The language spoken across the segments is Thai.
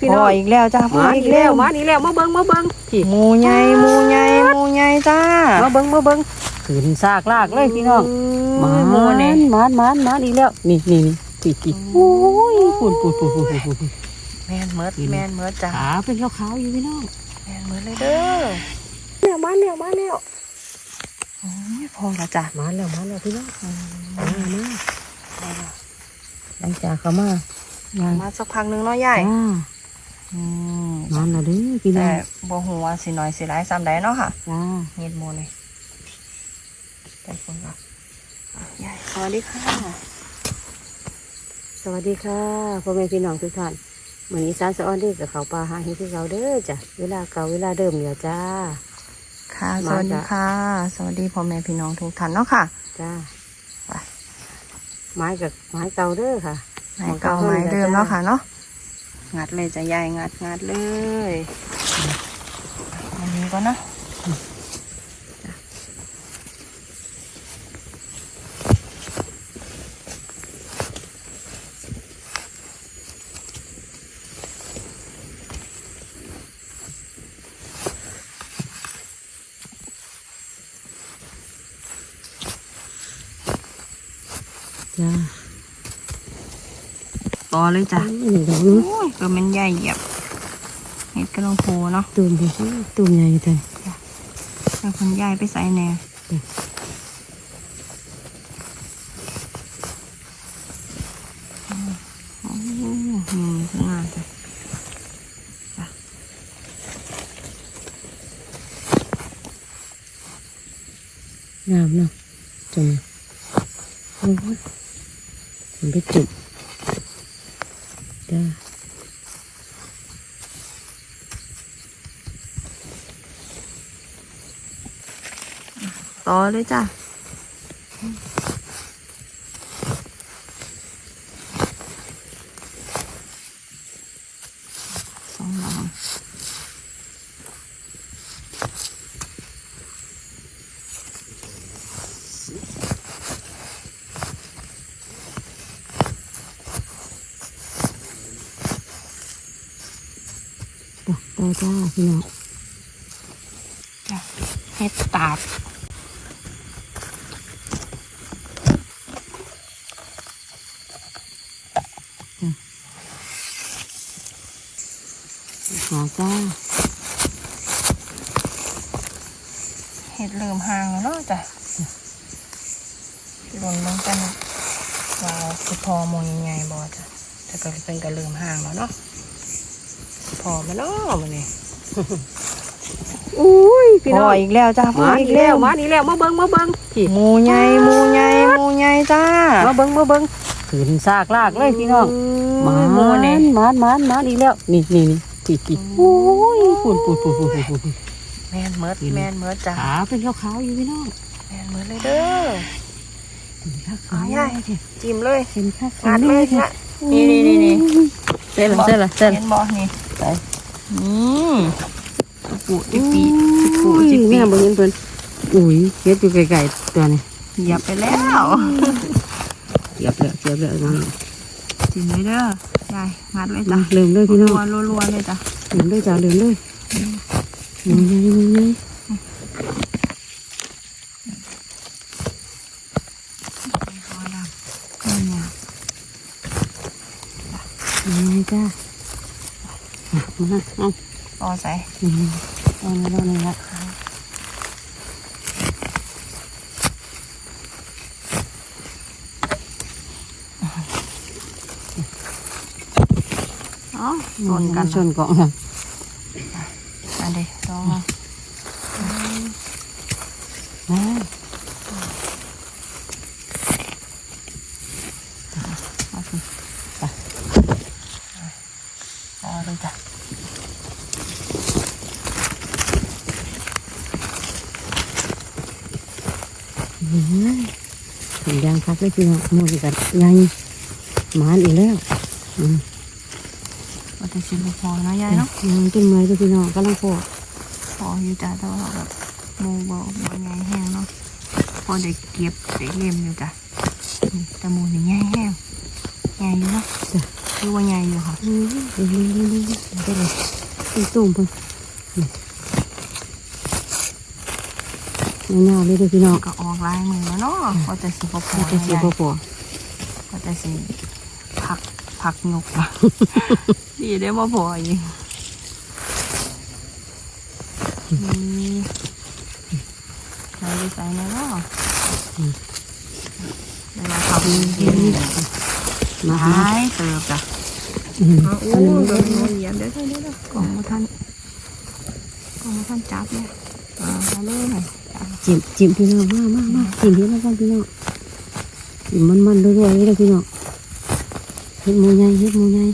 พี่พน้อองอีกแล้วจ้าพอมาอีอีกกแล้แล้ววมาอีกแล้วมาเบิ่งมาเบิ่งพี่หมูใหญ่หมูใหญ่หมูใหญ่จ้ามาเบิ่งมาเบิ่งขืนซากลากเลยพี่น้องมามาโมเนี่ยมานมานมานอีกแล้ว นี่นี่นี่ปีกีโอ้ยปูนปูนปูนปูนปูนปูนแม่นเมิดแม่นเมิดจ้ะขาเป็นขาวๆอยู่พี่น้องแม่นเมิดเลยเด้อเนี่ยมาแล้วมาแล้วโอ้ยพอและจ้ะมาแล้วมาแล้วพี่น้องมามาหลังจากเขามายังมาสักพักหนึงเนาะยายจ้า อืมมาแล้วเด้อพี่น้อแต่งบ่หัวาสิน้อยสิหลายซ้ำใดเนาะค่ะจ้าเงียบโมเลยแต่คนละอะยายสวัสดีค่ะ สวัสดีค่ะพ่อแม่พี่น้องทุกท่านเหมือนอีสานสะออนเด็กกับเขาปลาหาเห็ดที่เขาเด้อจ้ะเวลาเก่าเวลาเดิมเนี่ยจ้า ค่ะสมาวัสดีจ้ะค่ะ สวัสดีพ่อแม่พี่น้องทุกท่านเนาะค่ะจ้าไปไม้กับไม้เก่าเด้อค่ะไม้เก่าไม้เดิมเนาะค่ะเนาะ งัดเลยจะยายงัดงัดเลยอันนี้ก็นะจ้ะจ้า ต่อเลยจ้ะหนึ่งดอกโอ้เนาะยก็มันใหญ่เหยียบเห็ดกระลงโพเนาะตุ่มดิตุ่มใหญ่จังแล้วคุณยายไปใส่แหน่ จ้ะ อืมโอ้นี่ข้างหน้าจ้ะ งามเนาะจมโอ้ยมันไปจุด จ้าต่อเลยจ้าสองดอก ต่อต่อ จ้าพี่น้องจ้ะเห็ดตาบหาจ้าเห็ดเริ่มห่างแล้วเนาะจ้ะหล่นลงกันว่าคือพอมองยังไงบอจ้ะแต่ก็เป็นก็เริ่มห่างแล้วเนาะ อมาเนาะมันนี่อุ้ยพี่พน้อองอีกแล้วจ้าพอมาอีอีกกแล้แล้ววมาอีกแล้วมาเบิ้งมาเบิ้งพี่หมูใหญ่หมูใหญ่หมูใหญ่จ้ามาเบิ้งมาเบิ้งขืนซากลากเลยพี่น้องมามาโมเนี่ยมานมานมานอีกแล้วนี่นี่นี่ปีกีโอ้ยปูนปูนปูนปูนปูนปูนแม่นเมิดแม่นเมิดจ้ะขาเป็นขาวๆอยู่พี่น้องแม่นเมิดเลยเด้อเป็นข้าเอาขาวใหญ่จิ้มเลยเป็นข้างัขาวดเลยงัดนี่นี่นี่นี่เส้นละเส้นละเส้นเห็นบอนี่ ไปนี่จิปูจิปีจิปูอุ้ยจิปีแม่บ่เห็นเพิ่นอุ้ยเฮ็ดอยู่ไกลๆตัวนี้เหยียบไปแล้วเสียบแล้วเสียบแล้วนะจิ้มเลยเด้อยายงัดเลยมาจ้ะเริ่มเลยพี่น้องรัวรัวๆเลยจ้ะเริ่มเลยจ้าเริ่มเลยหมูใหญ่หมูใหญ่พอแล้วนี่เนี่ยหมูใหญ่จ้า มาเอาพอใส่อืมเอาเลยเอาเลยละอ๋อชนกันชนเกาะกันมาดิลองมา มา เอาสิไปพอเลยจ้ะ เฮ้ย ถึงยางคักเลยพี่น้องหมูกันใหญ่หมานอีกแล้วอืมว่าจะชิมพอนะยายเนาะยังต้นไม้ด้วยพี่น้องกำลังพอพออยู่จ้ะแต่ว่าแบบหมูบ่บ่ใหญ่แห้งเนาะพอได้เก็บได้เล่มอยู่จ้ะแต่มูนี่ใหญ่แห้งใหญ่อยู่เนาะคือว่าใหญ่อยู่ค่ะอืมเร็วเร็วเร็วเร็วได้เลยตีตุ่มเพิ่น เงาๆเลยเด้อพี่น้องก็ออกลายมือแล้วเนาะก็จะสิบพอก็จะสีบ่พอก็จะสิผักผักหยกอะดีได้บ่พออีกนี่ใครไปใส่ในเนาะเวลาขับกินมาหาหายเติบจ้ะอืมโอ้อันนี้โดนเหยียบเดี๋ยวเดี๋ยวเดี๋ยวกล่องมาท่านกล่องมาท่านจับเนี่ยอ่ามาเลยหน่อย จับจิ้มจิ้มพี่น้องมามามาจิ้มเห็ดแล้วกันพี่น้องจิ้มมันๆรวยๆเลยเด้อพี่น้องเห็ดหมูใหญ่เห็ดหมูใหญ่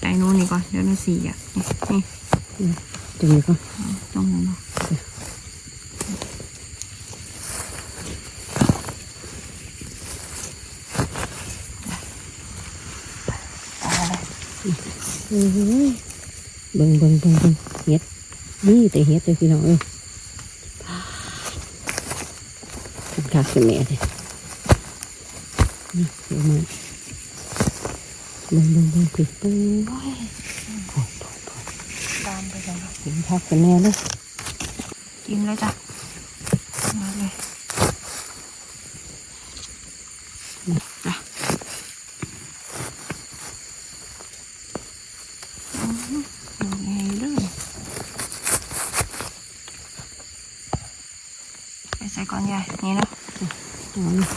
ไอ้นู้นนี่ก่อนเดี๋ยวนู้นสี่อะนี่นี่ตรงนี้ก็ตรงนั้นเนาะเอ้ย เบิ่งเบิ่งเบิ่งเบิ่งเห็ดนี่แต่เห็ดเลยพี่น้องเอ้ยขึ้นขาขึ้นแม่เลยนี่เดี๋ยวมาเบิ่งเบิ่งเบิ่งผิดปุ้ยตามไปเลยเนาะขึ้นขาขึ้นแม่เลยกินเลยจ้ะมาเลยจ้ะอืมเอาไงเด้อไป ใส่ก่อนยายนี่เนาะเอาเลย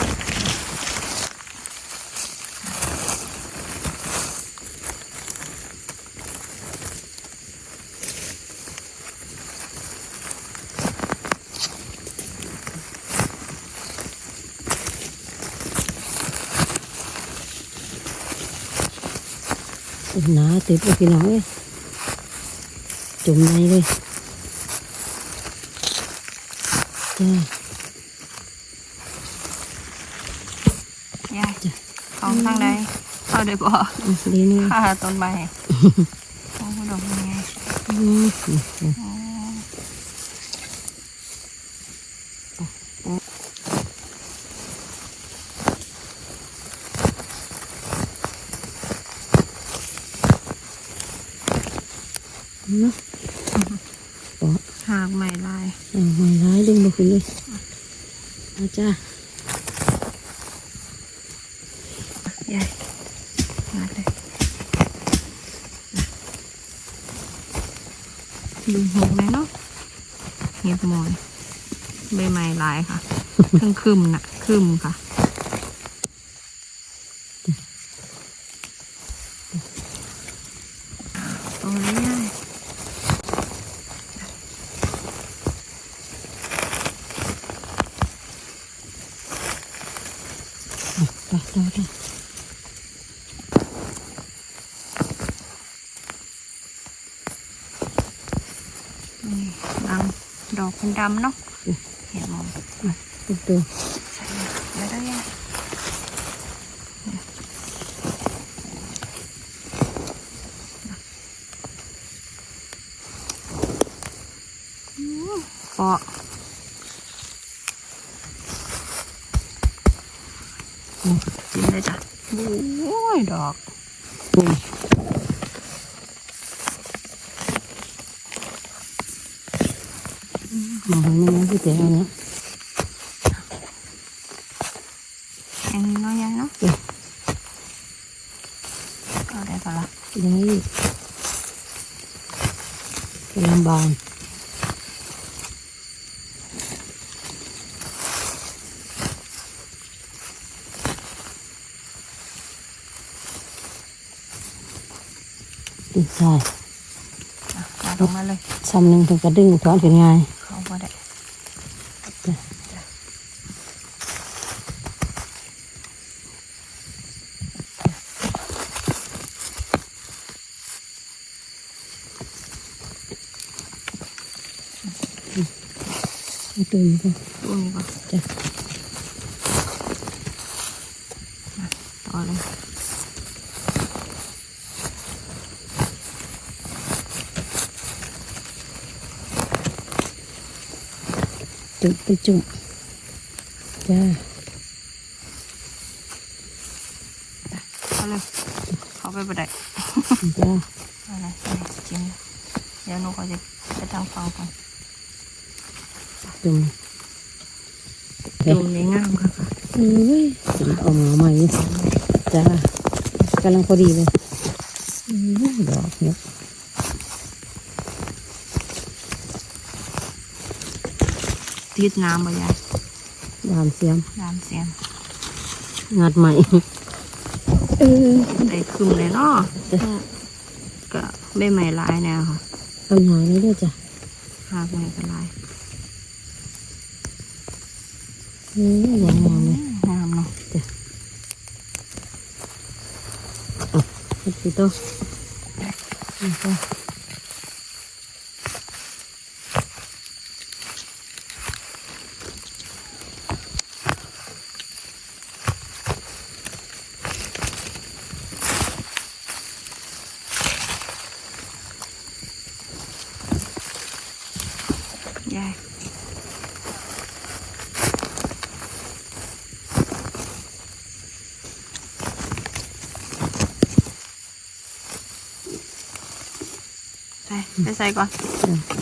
หนาติดเลยพี่น้องเอ้ยจุ่มในเลยจ้า ยายเข้าทางใดเข้าได้บ่อะดีนี่ค่าต้นไม้โอ้โหดอกยังไงอืมอืมอ๋อเนาะปอหากใหม่ลายเอาไม้ร้ายดึงมาขึ้นเลยอาจ้ายายมาเลย ดูหกเลยเนาะเงียบมอยใบไม้ลายค่ะ ทั้งคืมน่ะคืมค่ะ โอ้ยยาย ต่อต่อต่อ นี่ดัง ดอกเป็นดำเนาะเห็ดหมอย ตัวตัว ใส่แล้วได้ยังปอกินเลยจ้ะโอ้ยดอก ปุ่มมองไม่งั้นพี่เจ๋อเนี่ย แข็งน้อยใหญ่เนาะก็ได้ปะละ ได้เป็นลำบากดี ใช่อะเอาลงมาเลยซ้ำหนึ่งถึงกระดึงถอนเป็นไง จุดไปจุ่มจ้าเอาเลยเขาไปบ่ได้จ้าอะไรจริงเดี๋ยวหนูเขาจะไปทางฟังก่อนจุ่มจุ่มในงามค่ะอุ้ยสมเอาหมาใหม่จ้ากำลังพอดีเลย ติดน้ำบ่ยายดามเสียมน้ำเสียมงัดใหม่เออได้ครึ่งเลยเนาะก็ไม่ใหม่หลายแนวค่ะเอาหายเลยเด้อจ้ะหากไม่ก็หลายเออหวานงามเลยงามเนาะเฮ็ดสิโตนี่จ้ะ ยายใส่ไปใส่ก่อน จ้ะ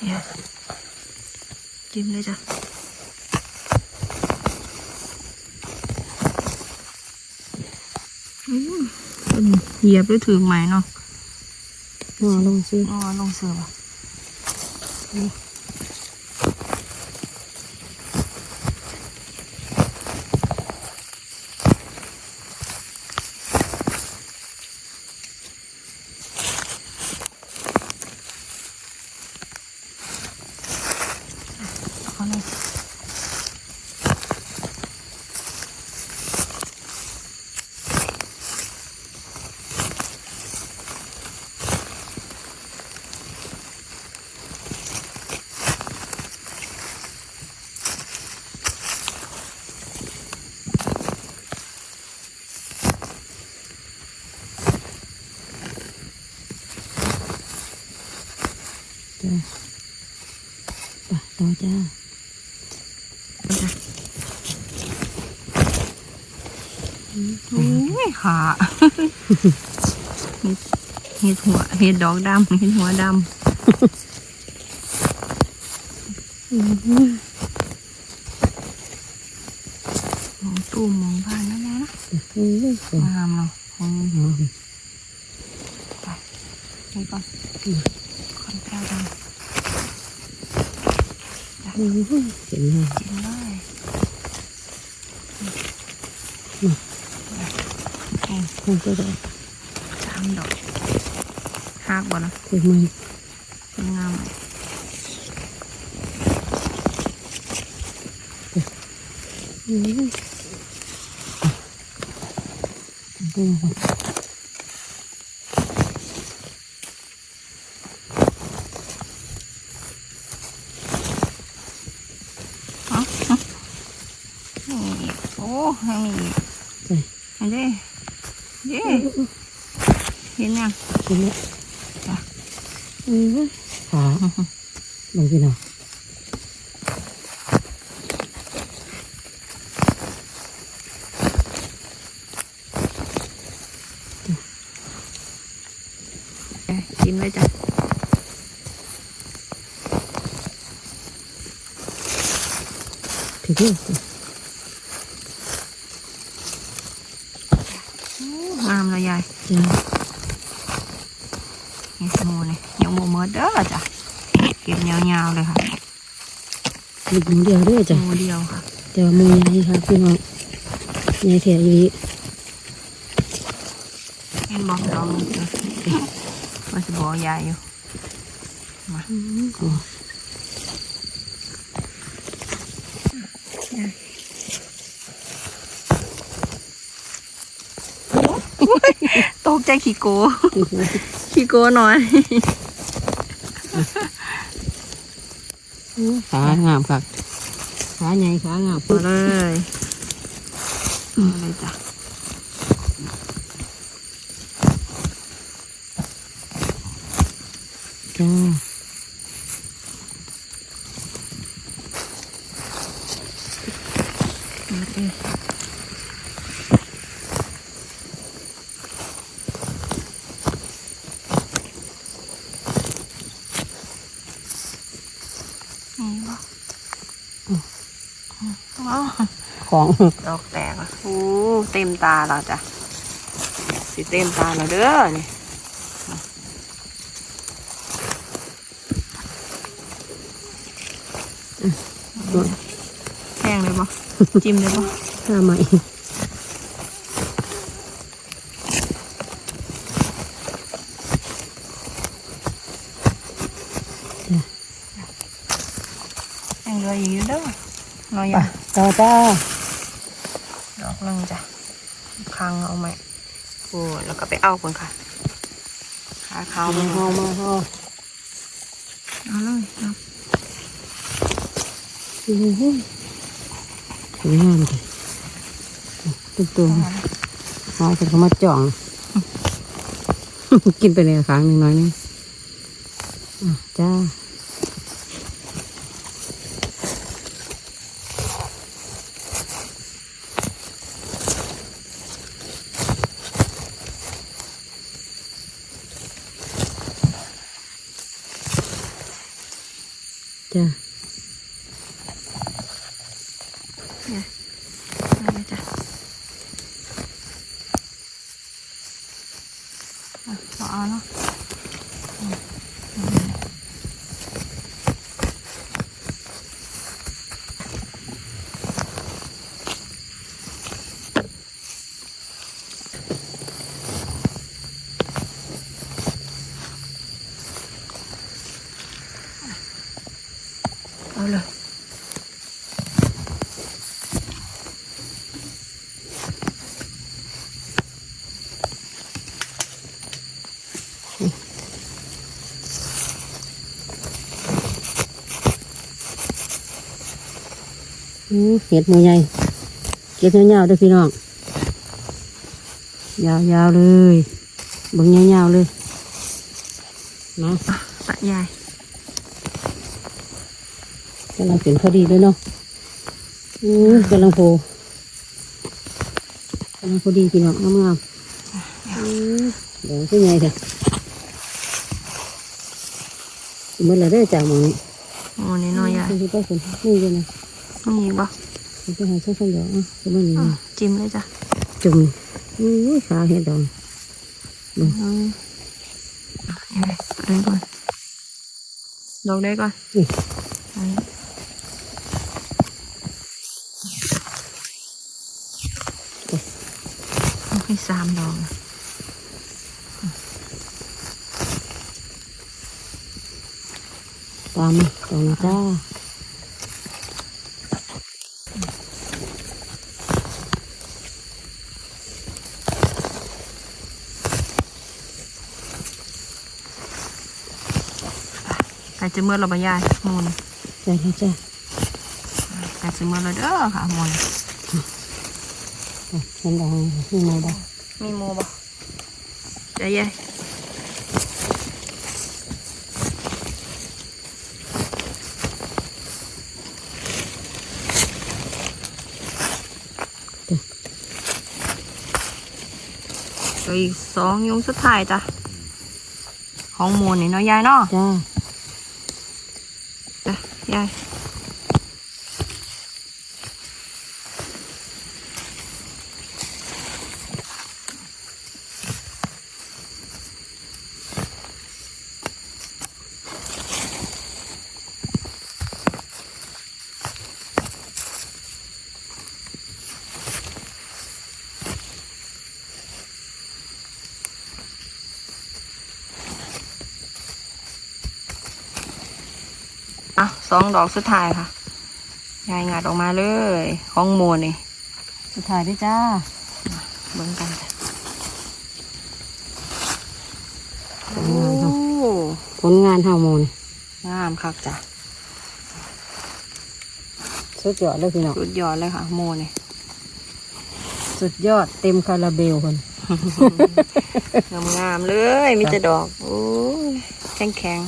เนี่ยจิ้ มเลยจ้ะอืมเป็นเหยียบด้วยถึงไหมเนาะงอลงสิอ๋อลงเสือป่ะ อจ้าโอ้ยขาเห็ดเห็ดหัวเห็ดดอกดำเห็ดหัวดำมองตู้มองบ้านนั่นแหละเอ้ยจ้ะงามเนาะอืมงามไปก่อนคอนแก้วดำ เอ้ยเจ๋งเลยกินเลยอืมคงจะได้สามดอกหากบ่นะถูกมันเป็นงามไหมเอ้ยดูก่อนอ๋อนี่โอ้ให้มี อีกจ้ะอันนี้เย้เห็นยังเห็นแล้วจ้ะเอ้ยขาลงพี่น้องเอ้ยกินเลยจ้ะถือเด้อ โอ้งามเลยยาย จ้ะ นี่หมูนี่ยังหมูเมิดเด้อจ้ะเก็บยาวๆเลยค่ะ หยิบหมูเดียวเด้อจ้ะหมูเดียวค่ะแต่ว่ามือใหญ่ค่ะพี่น้องใหญ่แถวนี้เห็นบอกดองมันจะบอกยายอยู่มาตกใจขี้โกขี้โกหน่อย ขางามครับขาใหญ่ขางามปึ๊บเลยอะไรจ้ะจ้า ของดอกแตกอะโอ้เต็มตาแล้วจ้ะสิเต็มตาแล้วเด้อนี่แห้งเลยปะจิ้มเลยปะข้าใหม่แห้งเลยอยู่เด้อน้อยไปอะต่อจ้าดอกห นึงจ้ะคังเอาไหมโอ้แล้วก็ไปเอาคนค่ะขาขาวเอามัมานเอามาเอาเอาเลยเอาโอ้โหสวยงามเลยตุ้มตุ้มหายกันเขามาจ่อง กินไปเลยครั้งหนึ่งน้อยนึงอะจ้าจ้า เอาเลยจ้ะอะเอาเอาเนาะอืมอืม เอาเลย อือ เห็ดหมูใหญ่เก็บยาวๆเด้วยพี่น้อง ยาวๆเลยเบิ่งยาวๆเลยนะตะยายกำลังเป็นพอดีเลยเนาะอือกำลังโผล่กำลังพอดีพี่น้องงามๆอือเดี๋ยวขึ้นไงเถอะเมื่อไรได้อจากหมองนี้โอ้นี่น้อยยายคุณพี่ป้าคุณนี่เลยนะ ต้องยิงบ่คุณพี่หาช่างๆเดี๋ยวอะจะมาหนีอะจิ้มเลยจ้ะจุ่มอุ้ยขาเห็ดดองอืมอะยายตัวนี้ก่อนดอกได้ก่อนนี่อันนี้เอาให้สามดอกตามมาตรงนะจ้า จะเมื่อเราบยายมูนใช่แล้วจ้าใครจะเมื่อเราเด้อค่ะมูนอะเห็นดองนี่ไงดองมีหมูบ่ใจยายเหลืออีกสองยุงสุดท้ายจ้ะ ของหมูนี่เนาะยายเนาะจ้า จ้ สองดอกสุดท้ายค่ะยายงัดออกมาเลยของหมูนี่สุดท้ายด้วยจ้าเบิ่งกันจ้ะโอ้โอ้ผลงานฮอร์โมนงามคักจ้ะสุดยอดเลยพี่น้องสุดยอดเลยค่ะหมูนี่สุดยอดเต็มคาราเบลคนงามๆเลยมีแต่ดอก โอ้ยแข็งแข็ง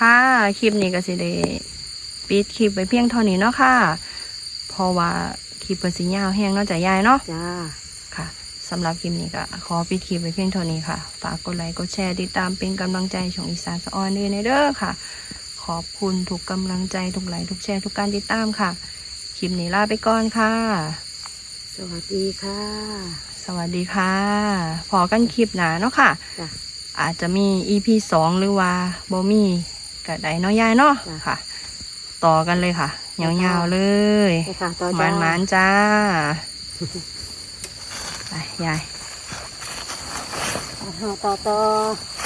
ค่ะ คลิปนี้ก็สิได้ปิดคลิปไปเพียงเท่านี้เนาะค่ะ เพราะว่าคลิปเปิดสิยาวแห้งเนอกจากยายเนาะจ้าค่ะสำหรับคลิปนี้ก็ขอปิดคลิปไปเพียงเท่านี้ค่ะ ฝากกดไลค์กดแชร์ติดตามเป็นกำลังใจช่องอีสานสะออนด้วยในเด้อค่ะ ขอบคุณทุกกำลังใจทุกไลค์ทุกแชร์ทุกการติดตามค่ะ คลิปนี้ลาไปก่อนค่ะ สวัสดีค่ะ สวัสดีค่ะพอกันคลิปหนาเนาะค่ะ จ้ะอาจจะมี EP สองหรือว่าบ่มี ก็ได้เนาะยายเนาะจ้ะ ค่ะ ต่อกันเลยค่ะยาวๆเลยไปค่ะต่อหจ้ามานๆจ้าไปยาย ต่อต่อต่อ